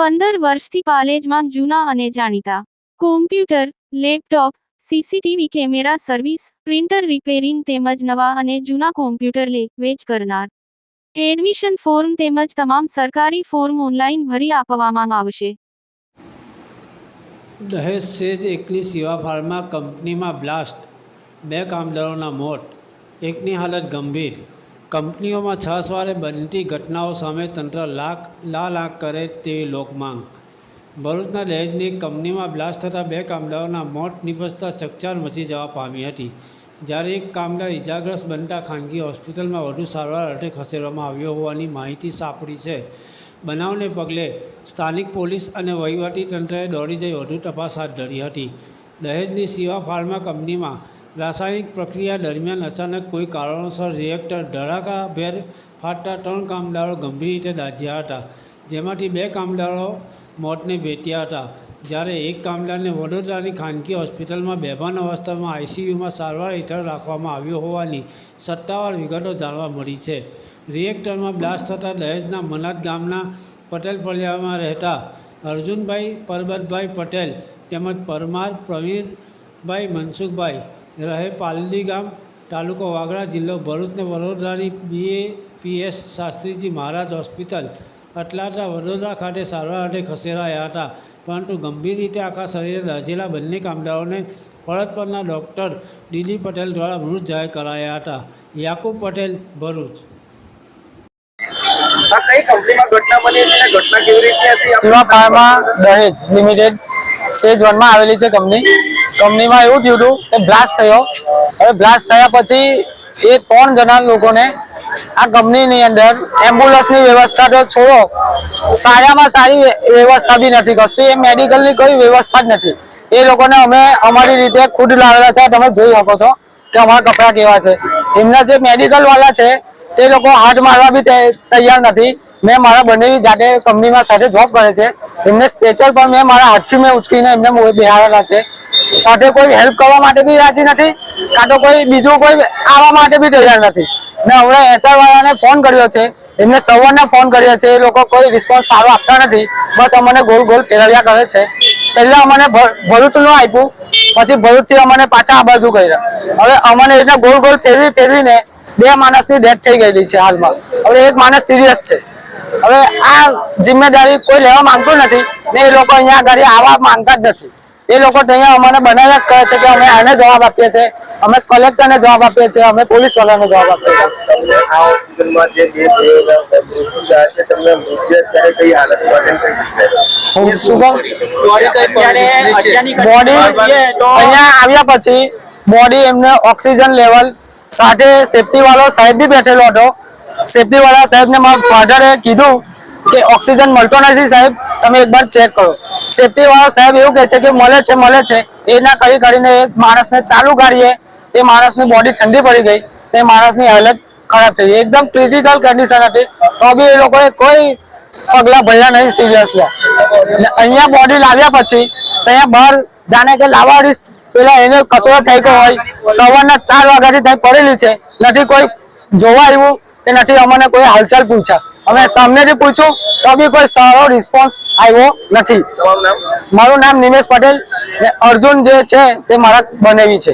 પંદર વર્ષથી પાલેજમાં જૂના અને જાણીતા. Computer laptop CCTV camera service printer repairing તેમજ નવા અને જૂના કોમ્પ્યુટર લે, વેચ કરનાર. એડમિશન ફોર્મ તેમજ તમામ સરકારી ફોર્મ ઓનલાઈન ભરી આપવામાં આવશે. દહેજ સેજ એકની સેવા ફાર્મા કંપનીમાં બ્લાસ્ટ બે કામદારોના મોત. એકની હાલત ગંભીર. કંપનીઓમાં છ સવારે બનતી ઘટનાઓ સામે તંત્ર લાખ લા લાખ કરે તેવી લોકમાંગ. ભરૂચના દહેજની કંપનીમાં બ્લાસ્ટ થતાં બે કામદારોના મોત નિપજતા ચકચાર મચી જવા પામી હતી. જ્યારે એક કામદાર ઇજાગ્રસ્ત બનતા ખાનગી હોસ્પિટલમાં વધુ સારવાર અર્થે ખસેડવામાં આવ્યો હોવાની માહિતી સાંપડી છે. બનાવને પગલે સ્થાનિક પોલીસ અને વહીવટી તંત્રએ દોડી જઈ વધુ તપાસ હાથ ધરી હતી. દહેજની સેવા ફાર્મા કંપનીમાં રાસાયણિક પ્રક્રિયા દરમિયાન અચાનક કોઈ કારણોસર રિએક્ટર ધડાકાભેર ફાટતા ત્રણ કામદારો ગંભીર રીતે દાઝ્યા હતા, જેમાંથી બે કામદારો મોતને ભેટ્યા હતા. જ્યારે એક કામદારને વડોદરાની ખાનગી હોસ્પિટલમાં બેભાન અવસ્થામાં આઈસીયુમાં સારવાર હેઠળ રાખવામાં આવ્યો હોવાની સત્તાવાર વિગતો જાણવા મળી છે. રિએક્ટરમાં બ્લાસ્ટ થતાં દહેજના મનાત ગામના પટેલ ફળિયામાં રહેતા અર્જુનભાઈ પરબતભાઈ પટેલ તેમજ પરમાર પ્રવીણભાઈ મનસુખભાઈ રહે પાલડી ગામ તાલુકો વાગડા જિલ્લો ભરૂચને વડોદરાની બીએપીએસ શાસ્ત્રીજી મહારાજ હોસ્પિટલ. અટલાટા વડોદરા ખાતે સારવાર માટે ખસેડાયા હતા. પરંતુ ગંભીર રીતે આખા શરીરે દાઝેલા બંને કામદારોને ફરજ પરના ડૉક્ટર દિલીપ પટેલ દ્વારા મૃત જાહેર કરાયા હતા. યાકુબ પટેલ ભરૂચ. આ કઈ કંપનીમાં ઘટના બની હતી અને ઘટના કેવી રીતે હતી? Shiva pharma Dahej limited SEZ વનમાં આવેલી છે કંપની. કંપનીમાં એવું થયું હતું કે બ્લાસ્ટ થયો. હવે બ્લાસ્ટ થયા પછી એ ત્રણ જણા લોકોને આ કંપનીની અંદર એમ્બ્યુલન્સની વ્યવસ્થા તો છોડો. સારામાં સારી વ્યવસ્થા બી નથી કશી. એ મેડિકલની કોઈ વ્યવસ્થા જ નથી. એ લોકોને અમે અમારી રીતે ખુદ લાવેલા છે. તમે જોઈ શકો છો કે અમારા કપડાં કેવા છે. એમના જે મેડિકલ વાળા છે તે લોકો હાથ મારવા બી તૈયાર નથી. મેં મારા બંને જાતે કંપનીમાં સાથે જોબ કરે છે. એમને સ્ટ્રેચર પણ મેં મારા હાથથી મેં ઉચકીને એમને બિહારેલા છે. સાથે કોઈ હેલ્પ કરવા માટે બી રાજી નથી. કાં તો કોઈ બીજું કોઈ આવવા માટે બી તૈયાર નથી. ને હમણાં એચઆર વાળાને ફોન કર્યો છે. એમને સવારના ફોન કર્યો છે. એ લોકો કોઈ રિસ્પોન્સ સારો આપતા નથી. બસ અમને ગોલ ગોલ ફેરવ્યા કરે છે. પહેલાં અમને ભરૂચ ભરૂચનું આપ્યું. પછી ભરૂચથી અમને પાછા આ બાજુ કર્યા. હવે અમને એટલે ગોલ ગોલ ફેરવી, ફેરવીને બે માણસની ડેથ થઈ ગયેલી છે હાલમાં. હવે એક માણસ સિરિયસ છે. હવે આ જિમ્મેદારી કોઈ લેવા માંગતું નથી ને એ લોકો અહીંયા આગળ આવવા માંગતા જ નથી. એ લોકો અહીંયા અમને બનાવ્યા જ કહે છે કે અમે આને જવાબ આપીએ છીએ અમે કલેક્ટરને જવાબ આપીએ છીએ અમે પોલીસ વાળાને જવાબ આપીએ છીએ. બોડી અહીંયા આવ્યા પછી બોડી એમને ઓક્સિજન લેવલ સાથે સેફટી વાળો સાહેબ બી બેઠેલો હતો. સેફટી વાળા સાહેબને મારા ફાધરે કીધું કે ઓક્સિજન મળતો નથી સાહેબ, તમે એકવાર ચેક કરો. સેફટી વાળો સાહેબ એવું કહે છે કે મળે છે મળે છે. એના કરી કરીને એ માણસને ચાલુ કાઢીએ એ માણસની બોડી ઠંડી પડી ગઈ, તે માણસની હાલત ખરાબ થઈ એકદમ ક્રિટિકલ કન્ડિશન હતી. તો બી એ લોકોએ કોઈ પગલા ભર્યા નહીં સિરિયસલી અહીંયા બોડી લાવ્યા પછી ત્યાં બહાર જાણે કે લાવાડી પેલા એને કચરો ફેંક્યો હોય સવારના ચાર વાગ્યાથી ત્યાં પડેલી છે. નથી કોઈ જોવા આવ્યું કે નથી અમને કોઈ હાલચાલ પૂછ્યા. અમે સામેથી પૂછ્યું તો બી કોઈ સારો રિસ્પોન્સ આવ્યો નથી. મારું નામ નિમેશ પટેલ ને અર્જુન જે છે તે મારા બનેવી છે.